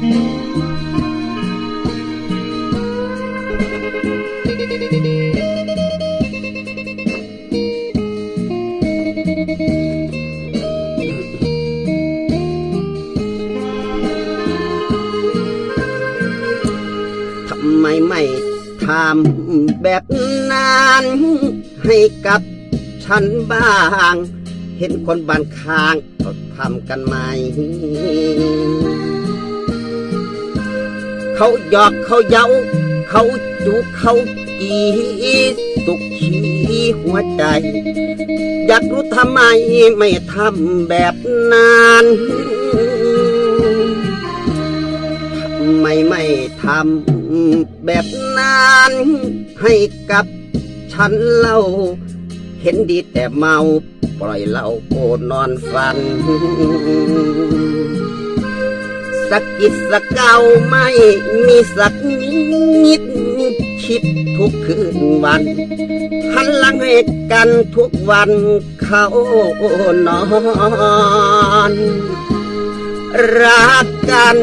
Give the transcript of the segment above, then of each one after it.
ทำไมไม่ทำแบบนั้นให้กับฉันบ้าง เห็นคนบ้านข้างเขาทำกันไหม เขาหยอกเขาเย้า เขาจูเขาจีสุขขีหัวใจ อยากรู้ทำไมไม่ทำแบบนั้นไม่ไม่ทำแบบนั้นให้กับฉันเล่า เห็นดีแต่เมา ปล่อยเล่าโกนอนฟัน สักกิดสักเก้าไม่มีสักนิดคิดทุกคืนวันหันหลังให้กันทุกวันเขานอนรักกัน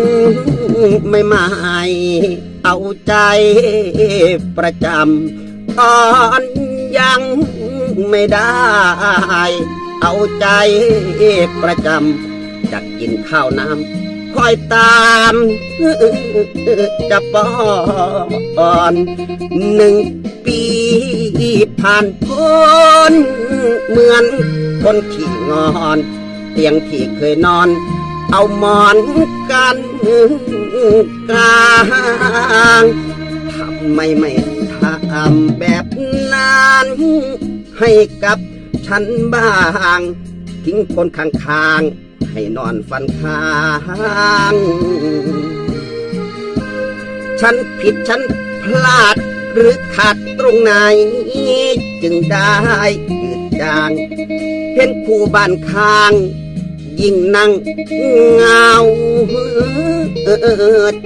ไม่ไม่เอาใจประจำตอนยังไม่ได้ เอาใจประจำจะกินข้าวน้ำ คอยตามจะป้อนหนึ่งปีผ่านพ้นเหมือนคนขี้งอน เตียงที่เคยนอน เอาหมอนกันกลางทำไมไม่ทำแบบนั้นให้กับฉันบ้าง ทิ้งคนข้างๆ ให้นอนฟันข้าง ฉันผิดฉันพลาดหรือขาดตรงไหน จึงได้ยืดจาง เห็นคู่บ้านข้าง ยิ่งนั่งเงา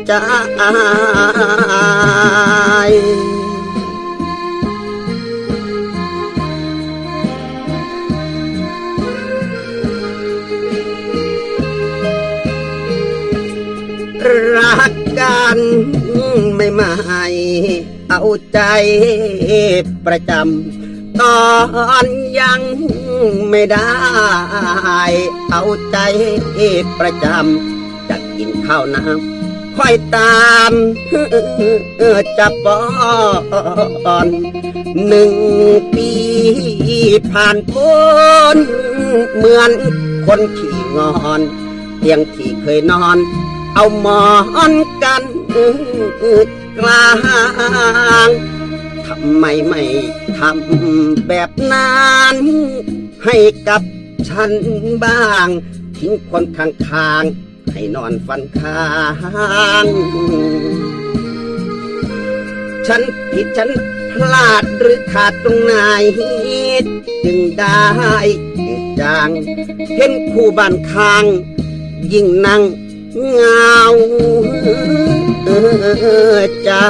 ใจรั ไม่ไม่เอาใจประจำตอนยังไม่ได้ เอาใจประจำจะกินข้าวน้ำค่อยตามจะปอนหนึ่งปีผ่านพ้นเหมือนคนขี่งอนเตียงที่เคยนอน เอาหมอนกัน กลางทำไมไม่ทำแบบนั้นให้กับฉันบ้าง ทิ้งคนข้างๆ ให้นอนฟันข้าง ฉันผิดฉันพลาดหรือขาดตรงไหนจึงได้จืดจาง เห็นคู่บ้านข้าง ยิ่งนั่ง เงาจ้า